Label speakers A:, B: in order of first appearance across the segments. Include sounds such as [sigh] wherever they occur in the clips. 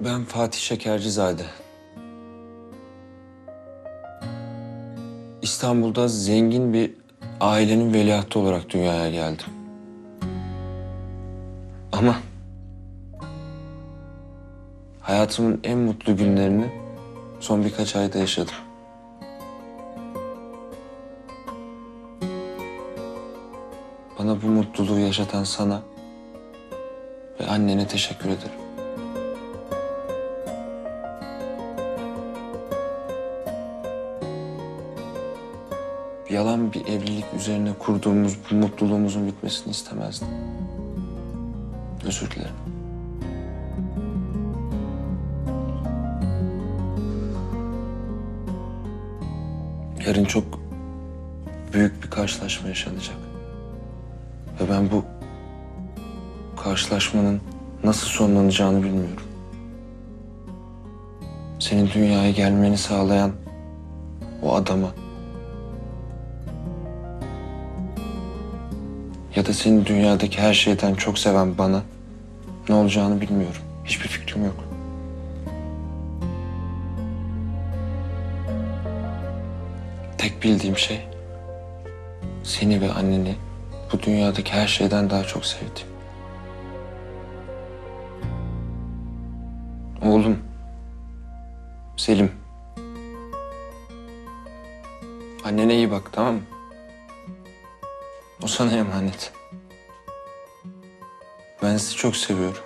A: Ben Fatih Şekercizade. İstanbul'da zengin bir ailenin veliahtı olarak dünyaya geldim. Ama hayatımın en mutlu günlerini son birkaç ayda yaşadım. Bana bu mutluluğu yaşatan sana annene teşekkür ederim. Yalan bir evlilik üzerine kurduğumuz bu mutluluğumuzun bitmesini istemezdim. Özür dilerim. Yarın çok büyük bir karşılaşma yaşanacak. Ve ben bu karşılaşmanın nasıl sonlanacağını bilmiyorum. Senin dünyaya gelmeni sağlayan o adama ya da seni dünyadaki her şeyden çok seven bana ne olacağını bilmiyorum. Hiçbir fikrim yok. Tek bildiğim şey seni ve anneni bu dünyadaki her şeyden daha çok sevdim. Oğlum Selim. Annene iyi bak tamam mı? O sana emanet. Ben sizi çok seviyorum.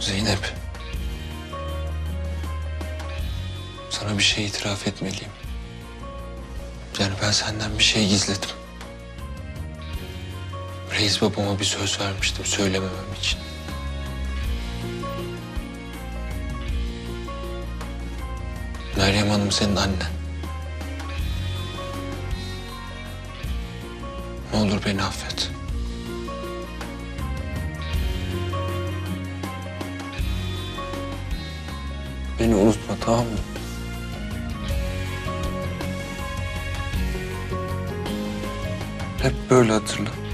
A: Zeynep. Sana bir şey itiraf etmeliyim. Yani ben senden bir şey gizledim. Reis babama bir söz vermiştim söylememem için. Meryem Hanım senin annen. Ne olur beni affet. Beni unutma tamam mı? Hep böyle hatırla.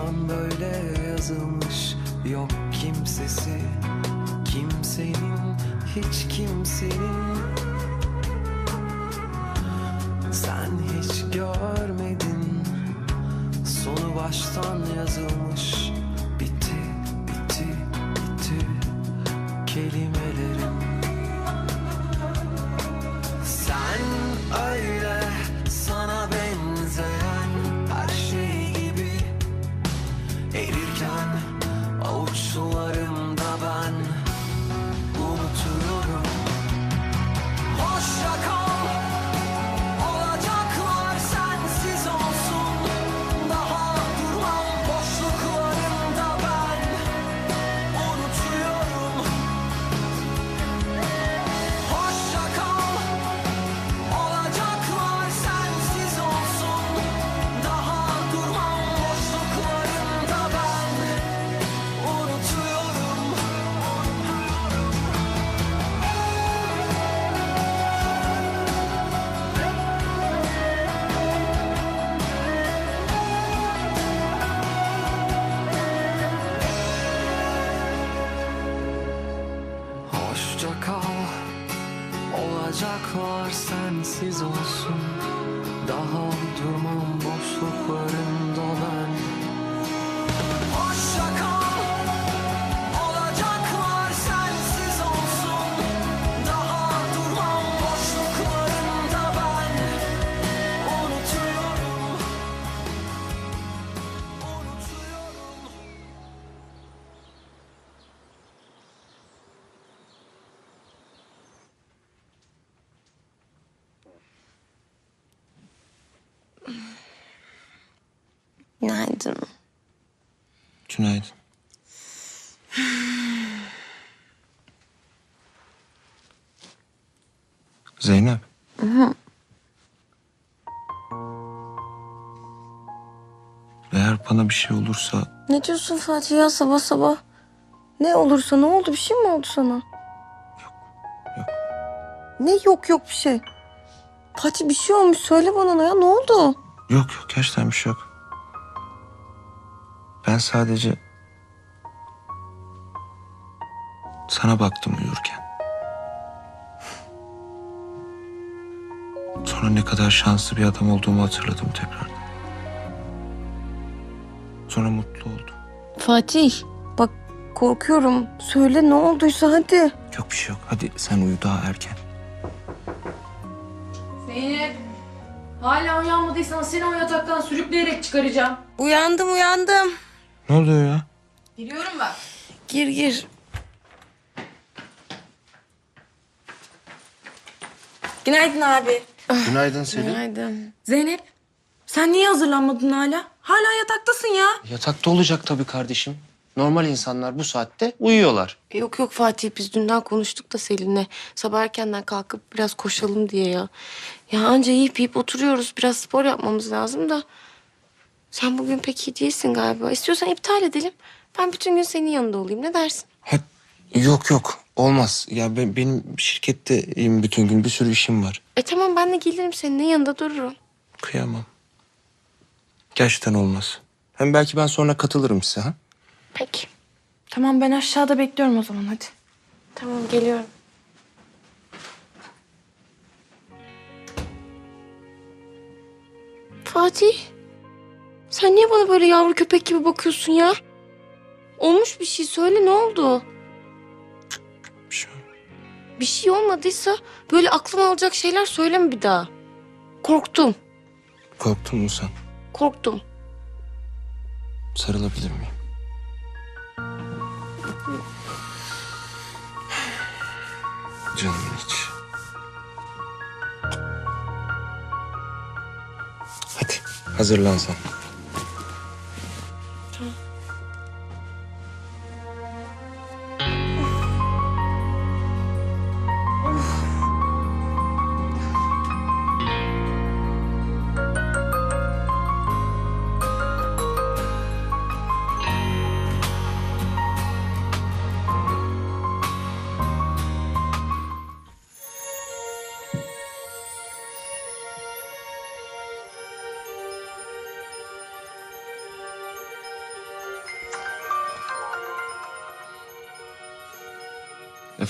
B: Baştan böyle yazılmış Yok kimsesi. Kimsenin Hiç kimsenin. Sen hiç görmedin. Sonu baştan yazılmış
C: Günaydın.
A: Günaydın. Zeynep. Eğer bana bir şey olursa
C: Ne diyorsun Fatih ya sabah sabah? Ne olursa ne oldu? Bir şey mi oldu sana? Yok.
A: yok.
C: Ne yok yok bir şey? Fatih bir şey olmuş. Söyle bana ya ne oldu?
A: Yok yok gerçekten bir şey yok. Ben sadece sana baktım uyurken. Sonra ne kadar şanslı bir adam olduğumu hatırladım tekrardan. Sonra mutlu oldum.
C: Fatih bak korkuyorum. Söyle ne olduysa hadi.
A: Yok bir şey yok. Hadi sen uyu daha erken.
D: Zeynep. Hala uyanmadıysan seni o yataktan sürükleyerek çıkaracağım.
C: Uyandım uyandım.
A: Ne oluyor ya?
D: Giriyorum bak.
C: Gir gir. Günaydın abi.
A: Günaydın Selin.
C: Günaydın.
D: Zeynep. Sen niye hazırlanmadın hala? Hala yataktasın ya.
A: Yatakta olacak tabii kardeşim. Normal insanlar bu saatte uyuyorlar.
C: Yok yok Fatih biz dünden konuştuk da Selin'le. Sabah erkenden kalkıp biraz koşalım diye ya. Ya anca yiyip yiyip oturuyoruz. Biraz spor yapmamız lazım da. Sen bugün pek iyi değilsin galiba. İstiyorsan iptal edelim. Ben bütün gün senin yanında olayım. Ne dersin?
A: Ha, yok yok olmaz. Ya ben, benim şirketteyim bütün gün bir sürü işim var.
C: E tamam ben de gelirim seninle yanında dururum.
A: Kıyamam. Gerçekten olmaz. Hem belki ben sonra katılırım size ha.
C: Peki.
D: Tamam ben aşağıda bekliyorum o zaman hadi.
C: Tamam geliyorum. Fatih. Sen niye bana böyle yavru köpek gibi bakıyorsun ya? Olmuş bir şey söyle ne oldu?
A: Bir şey.
C: Bir şey olmadıysa böyle aklıma alacak şeyler söyleme bir daha. Korktum.
A: Korktun mu sen?
C: Korktum.
A: Sarılabilir miyim? Canımın içi. Hadi hazırlan sen.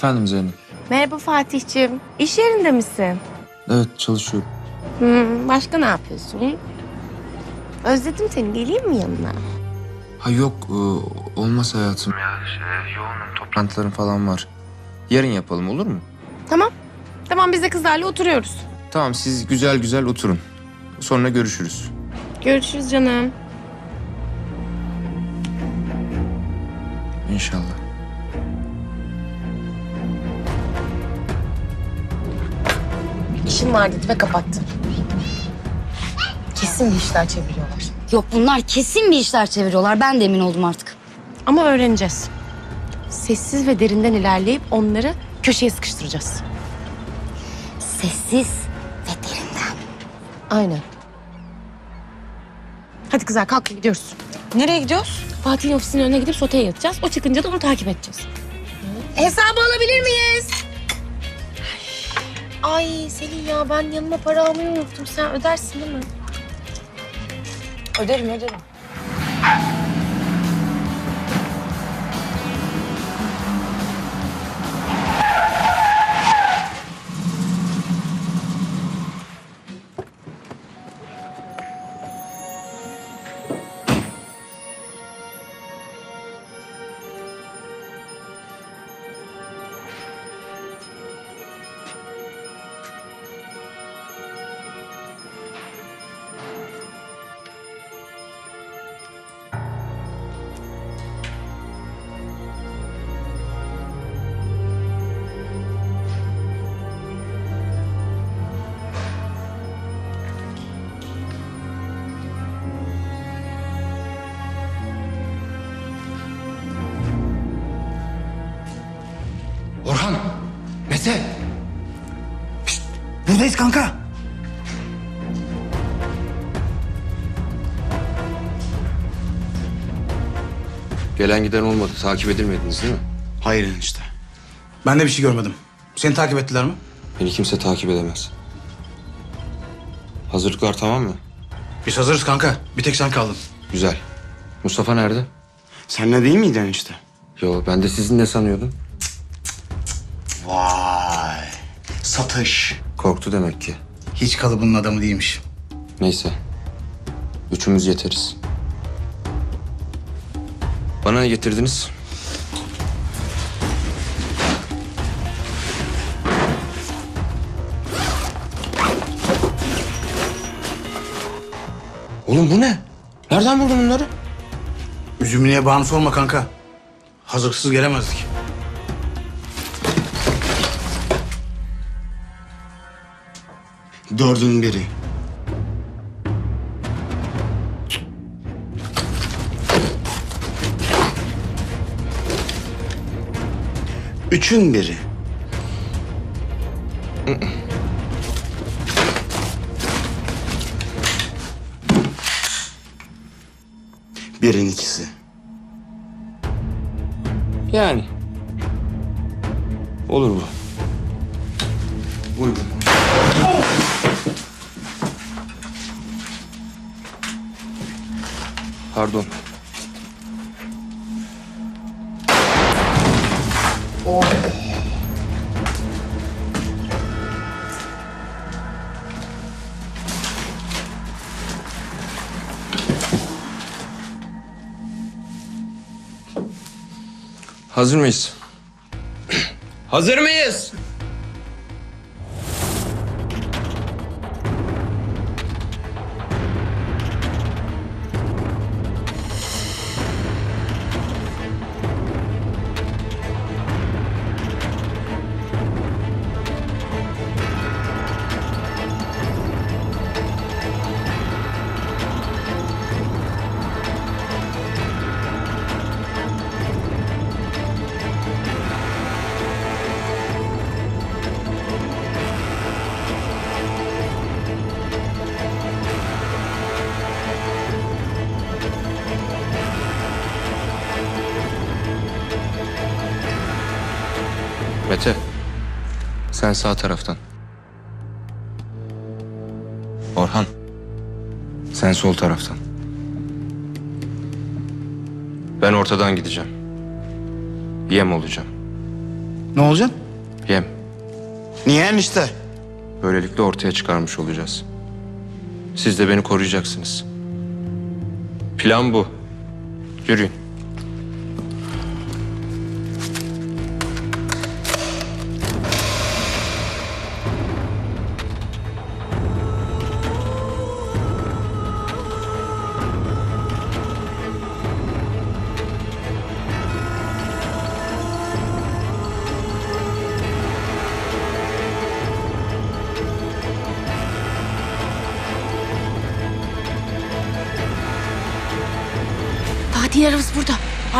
A: Efendim Zeynep.
C: Merhaba Fatih'ciğim. İş yerinde misin?
A: Evet çalışıyorum.
C: Hmm, başka ne yapıyorsun? Özledim seni. Geleyim mi yanına?
A: Ha yok e, olmaz hayatım. Ya şey, yoğunum toplantılarım falan var. Yarın yapalım olur mu?
C: Tamam. Tamam biz de kızlarla oturuyoruz.
A: Tamam siz güzel güzel oturun. Sonra görüşürüz.
C: Görüşürüz canım.
A: İnşallah.
C: İşim var dedi ve kapattı. Kesin bir işler çeviriyorlar.
E: Yok bunlar kesin bir işler çeviriyorlar. Ben de emin oldum artık.
C: Ama öğreneceğiz. Sessiz ve derinden ilerleyip onları köşeye sıkıştıracağız.
E: Sessiz ve derinden.
C: Aynen. Hadi kızlar kalkın gidiyoruz. Nereye gidiyoruz? Fatih'in ofisinin önüne gidip soteye yatacağız. O çıkınca da onu takip edeceğiz. Hesabı alabilir miyiz? Ay Selin ya ben yanıma para almayı unuttum. Sen ödersin değil mi? Öderim öderim.
F: Buradayız kanka.
A: Gelen giden olmadı. Takip edilmediniz değil mi?
F: Hayır enişte. Ben de bir şey görmedim. Seni takip ettiler mi?
A: Beni kimse takip edemez. Hazırlıklar tamam mı?
F: Biz hazırız kanka. Bir tek sen kaldın.
A: Güzel. Mustafa nerede?
F: Senle değil miydi enişte?
A: Yo ben de sizin ne sanıyordum?
F: Vay. Satış.
A: Korktu demek ki.
F: Hiç kalıbının adamı değilmiş.
A: Neyse. Üçümüz yeteriz. Bana ne getirdiniz? Oğlum bu ne? Nereden buldun bunları?
F: Üzümlüğe bağını sorma kanka. Hazırsız gelemezdik. Dördün biri. Üçün biri. Birin ikisi.
A: Yani. Olur bu.
F: Uygun.
A: Pardon. Hazır mıyız? Hazır mıyız? Sen sağ taraftan. Orhan. Sen sol taraftan. Ben ortadan gideceğim. Yem olacağım.
F: Ne olacak?
A: Yem.
F: Niye enişte?
A: Böylelikle ortaya çıkarmış olacağız. Siz de beni koruyacaksınız. Plan bu. Yürüyün.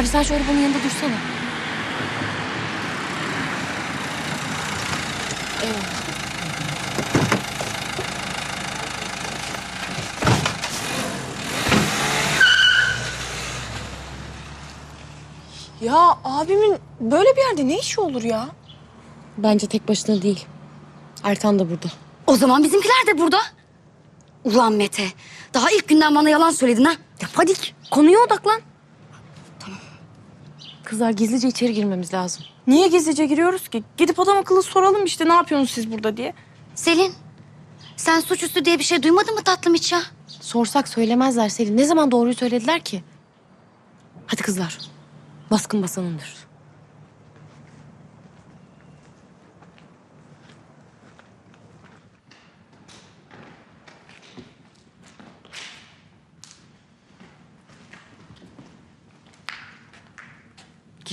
C: Abi sen şu arabanın yanında dursana. Evet.
G: Ya abimin böyle bir yerde ne işi olur ya?
C: Bence tek başına değil. Ertan da burada.
E: O zaman bizimkiler de burada. Ulan Mete. Daha ilk günden bana yalan söyledin ha.
C: Ya Fadik konuya odaklan. Kızlar gizlice içeri girmemiz lazım.
G: Niye gizlice giriyoruz ki? Gidip adam akıllı soralım işte ne yapıyorsunuz siz burada diye.
E: Selin. Sen suçüstü diye bir şey duymadın mı tatlım hiç ya?
C: Sorsak söylemezler Selin. Ne zaman doğruyu söylediler ki? Hadi kızlar. Baskın basanındır.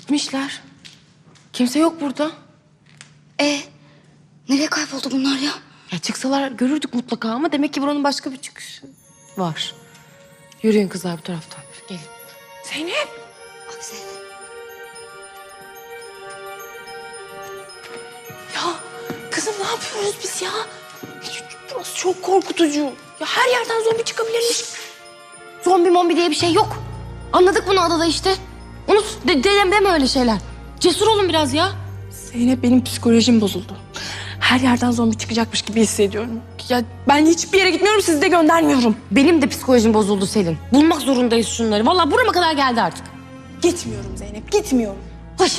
C: Gitmişler. Kimse yok burada.
E: E nereye kayboldu bunlar ya?
C: Ya çıksalar görürdük mutlaka ama demek ki buranın başka bir çıkışı var. Yürüyün kızlar bu taraftan. Gelin. Zeynep.
E: Bak Selin.
G: Kızım ne yapıyoruz biz ya? Burası çok korkutucu. Ya her yerden zombi çıkabilirmiş.
C: Zombi mombi diye bir şey yok. Anladık bunu adada işte. Unut de, de- deme öyle şeyler. Cesur olun biraz ya.
G: Zeynep benim psikolojim bozuldu. Her yerden zombi çıkacakmış gibi hissediyorum. Ya ben hiçbir yere gitmiyorum sizi de göndermiyorum.
C: Benim de psikolojim bozuldu Selin. Bulmak zorundayız şunları. Vallahi burama kadar geldi artık.
G: Gitmiyorum Zeynep gitmiyorum.
E: Ay.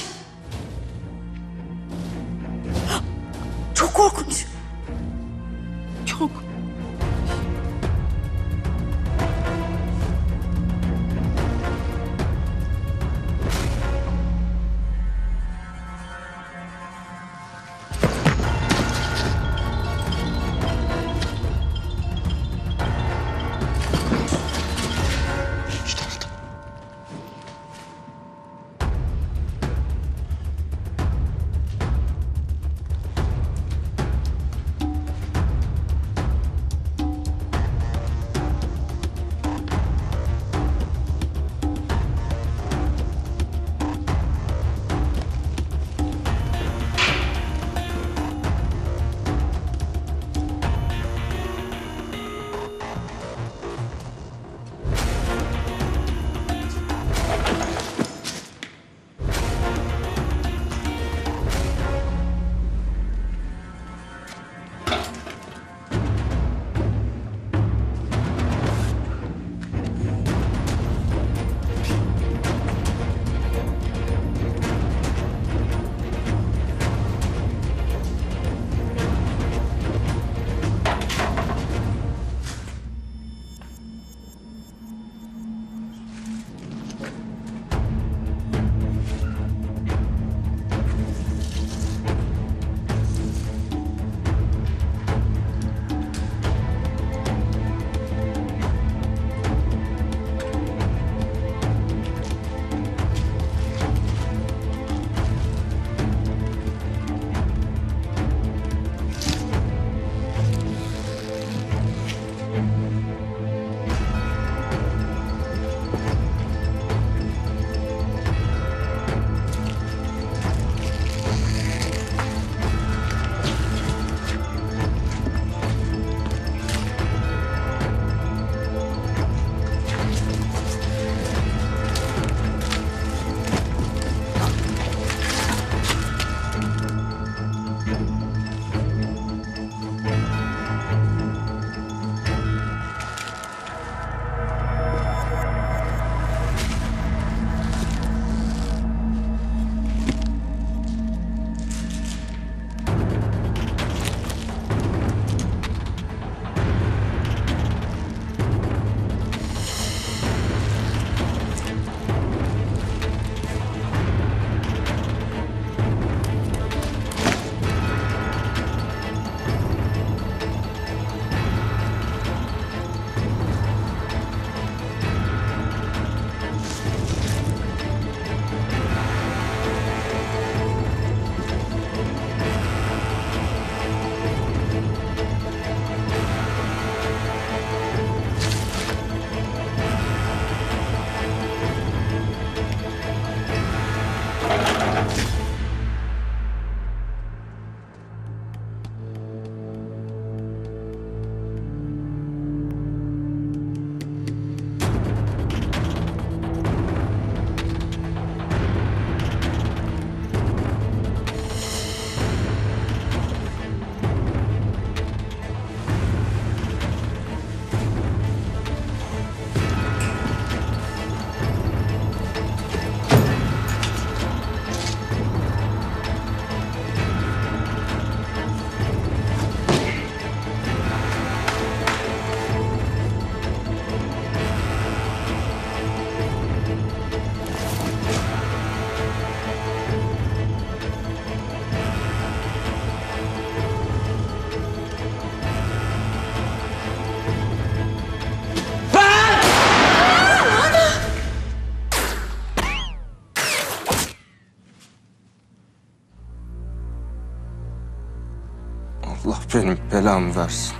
A: Allah benim belamı versin.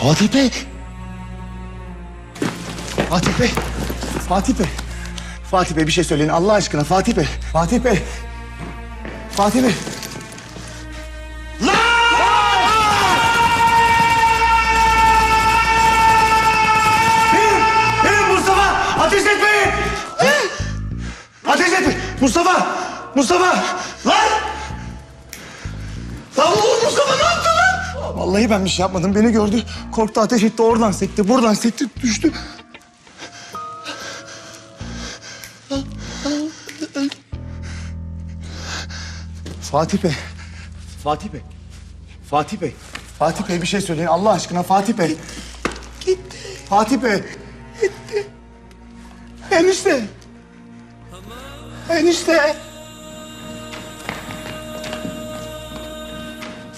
F: Fatih Bey. Fatih Bey. Fatih Bey. Fatih Bey bir şey söyleyin Allah aşkına Fatih Bey. Fatih Bey. Fatih Bey. Mustafa! Mustafa! Vallahi ben bir şey yapmadım. Beni gördü. Korktu ateş etti. Oradan sekti. Buradan sekti. Düştü. Fatih Bey. Fatih Bey. Fatih Bey. Fatih Bey bir şey söyleyin Allah aşkına Fatih Bey. Gitti. Fatih Bey. Gitti. Enişte. Enişte.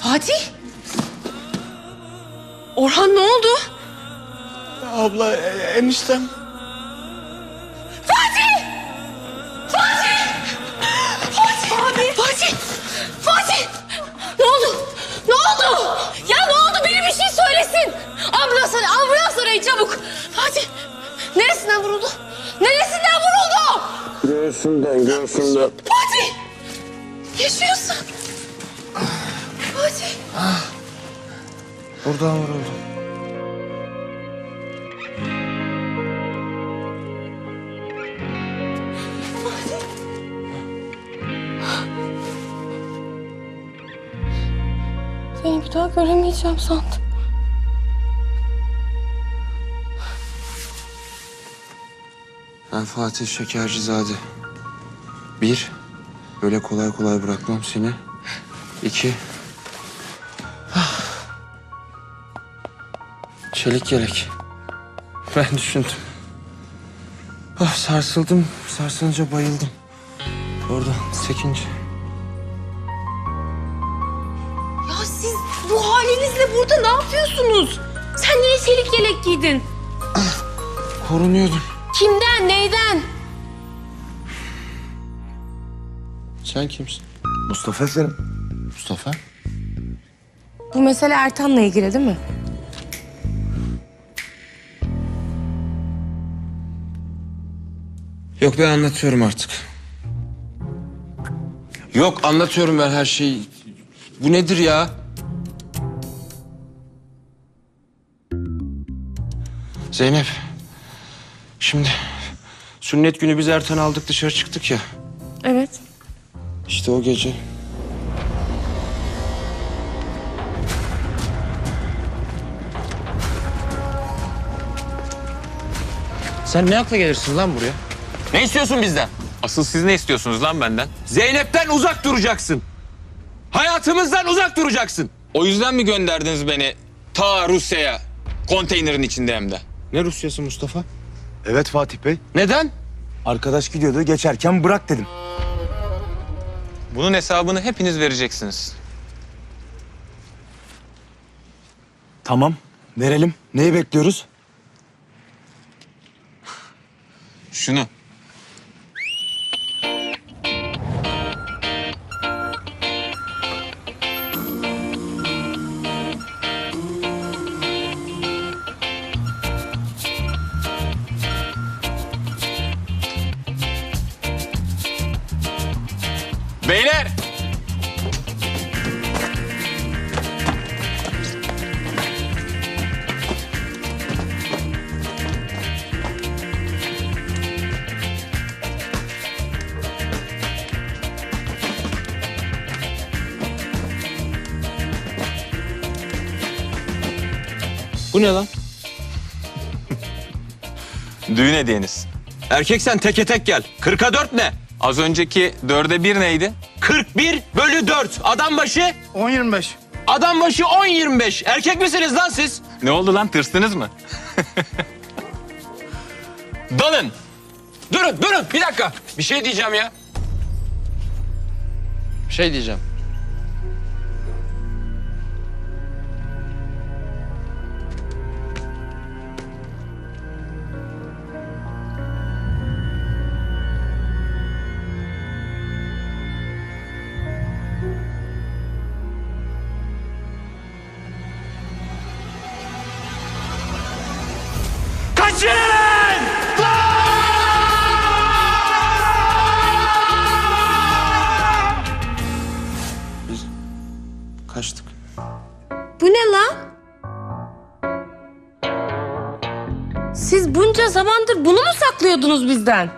C: Fatih? Orhan ne oldu?
F: Abla e- eniştem.
C: Fatih! Fatih! Fatih! Ne oldu? Ne oldu? Ya ne oldu? Biri bir şey söylesin. Ambulans ara, ambulans arayın çabuk. Fatih! Neresinden vuruldu? Neresinden vuruldu?
A: Göğsünden, göğsünden.
C: Fatih! Yaşıyorsun. Fatih!
A: Buradan vuruldu.
C: Seni bir daha göremeyeceğim sandım.
A: Ben Fatih Şekercizade. Bir, böyle kolay kolay bırakmam seni. İki, çelik yelek. Ben düşündüm. Ah, sarsıldım, sarsılınca bayıldım. Orada sekince.
C: Ya siz bu halinizle burada ne yapıyorsunuz? Sen niye çelik yelek giydin?
A: Korunuyordum.
C: Kimden, neyden?
A: Sen kimsin?
F: Mustafa efendim.
A: Mustafa.
C: Bu mesele Ertan'la ilgili değil mi?
A: Yok ben anlatıyorum artık. Yok anlatıyorum ben her şeyi. Bu nedir ya? Zeynep. Şimdi sünnet günü biz Ertan aldık dışarı çıktık ya.
C: Evet.
A: İşte o gece.
H: Sen ne akla gelirsin lan buraya?
B: Ne istiyorsun bizden?
H: Asıl siz ne istiyorsunuz lan benden?
B: Zeynep'ten uzak duracaksın. Hayatımızdan uzak duracaksın.
H: O yüzden mi gönderdiniz beni ta Rusya'ya? Konteynerin içinde hem de.
A: Ne Rusyası Mustafa?
F: Evet Fatih Bey.
A: Neden?
F: Arkadaş gidiyordu geçerken bırak dedim.
H: Bunun hesabını hepiniz vereceksiniz.
F: Tamam verelim. Neyi bekliyoruz?
H: Şunu.
A: Bu ne lan?
H: Düğün hediyeniz.
B: Erkeksen teke tek gel. 40'a 4 ne?
H: Az önceki dörde bir neydi?
B: 41 bölü 4. Adam başı,
F: 10-25.
B: adam başı 10-25. Erkek misiniz lan siz?
H: Ne oldu lan tırstınız mı? [laughs]
B: Dalın. Durun, durun. Bir dakika. Bir şey diyeceğim ya.
A: Bir şey diyeceğim.
C: Saklıyordunuz bizden?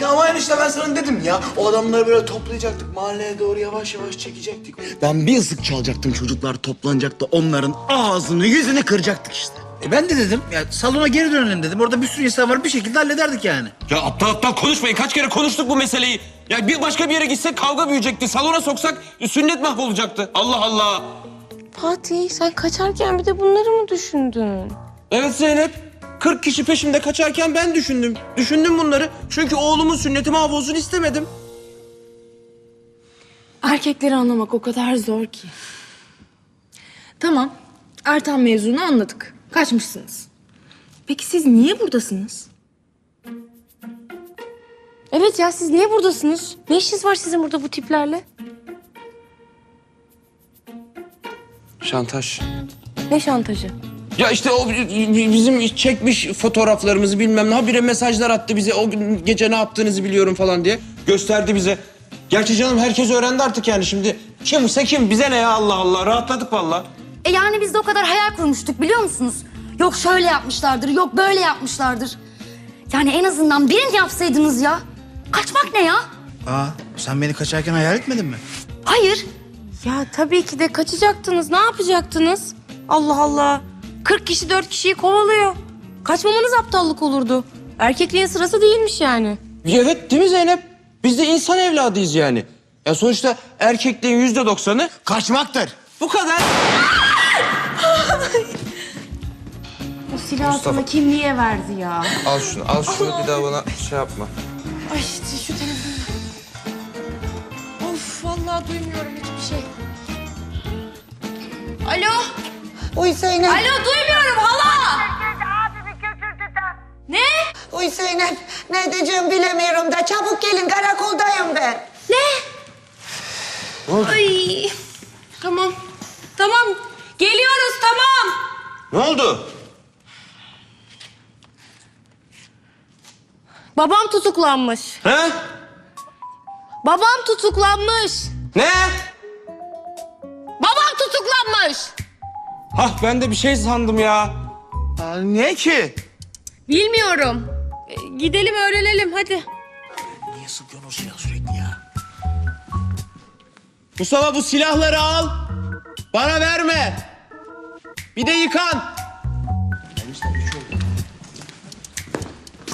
F: Ya ama enişte ben sana dedim ya. O adamları böyle toplayacaktık. Mahalleye doğru yavaş yavaş çekecektik. Ben bir ısık çalacaktım. Çocuklar toplanacaktı. Onların ağzını yüzünü kıracaktık işte.
I: E ben de dedim ya salona geri dönelim dedim. Orada bir sürü insan var bir şekilde hallederdik yani.
B: Ya aptal aptal konuşmayın. Kaç kere konuştuk bu meseleyi. Ya bir başka bir yere gitsek kavga büyüyecekti. Salona soksak sünnet mahvolacaktı. Allah Allah.
C: Fatih sen kaçarken bir de bunları mı düşündün?
B: Evet Zeynep. 40 kişi peşimde kaçarken ben düşündüm. Düşündüm bunları. Çünkü oğlumun sünneti mahvolsun istemedim.
G: Erkekleri anlamak o kadar zor ki. Tamam. Ertan mevzunu anladık. Kaçmışsınız. Peki siz niye buradasınız?
C: Evet ya siz niye buradasınız? Ne işiniz var sizin burada bu tiplerle?
A: Şantaj.
C: Ne şantajı?
B: Ya işte o bizim çekmiş fotoğraflarımızı bilmem ne. Habire mesajlar attı bize. O gün gece ne yaptığınızı biliyorum falan diye. Gösterdi bize. Gerçi canım herkes öğrendi artık yani şimdi. Kimse kim bize ne ya Allah Allah. Rahatladık vallahi.
E: E yani biz de o kadar hayal kurmuştuk biliyor musunuz? Yok şöyle yapmışlardır, yok böyle yapmışlardır. Yani en azından birini yapsaydınız ya. Kaçmak ne ya?
I: Aa sen beni kaçarken hayal etmedin mi?
E: Hayır.
C: Ya tabii ki de kaçacaktınız. Ne yapacaktınız? Allah Allah. 40 kişi 4 kişiyi kovalıyor. Kaçmamanız aptallık olurdu. Erkekliğin sırası değilmiş yani.
B: Evet değil mi Zeynep? Biz de insan evladıyız yani. Ya sonuçta erkekliğin yüzde doksanı
F: Kaçmaktır.
B: bu kadar.
C: O silahı sana kim niye verdi ya?
A: Al şunu, al şunu bir daha bana şey yapma.
G: Ay işte şu telefonu. Of vallahi duymuyorum hiçbir şey. Alo.
J: Uy Zeynep,
G: Alo duymuyorum hala. Ne?
J: uy Zeynep. Ne diyeceğimi bilemiyorum da çabuk gelin karakoldayım ben.
G: Ay. Tamam. Tamam. Geliyoruz tamam.
B: Ne oldu?
C: Babam tutuklanmış.
B: He?
C: Babam tutuklanmış.
B: Ne?
C: Babam tutuklanmış.
B: Hah ben de bir şey sandım ya.
F: Aa, niye ki?
C: Bilmiyorum. E, gidelim öğrenelim hadi.
I: Niye sıkıyorsun o silahı sürekli ya?
B: Mustafa bu silahları al. Bana verme. Bir de yıkan.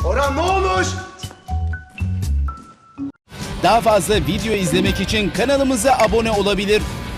F: Orhan ne olmuş?
K: Daha fazla video izlemek için kanalımıza abone olabilir.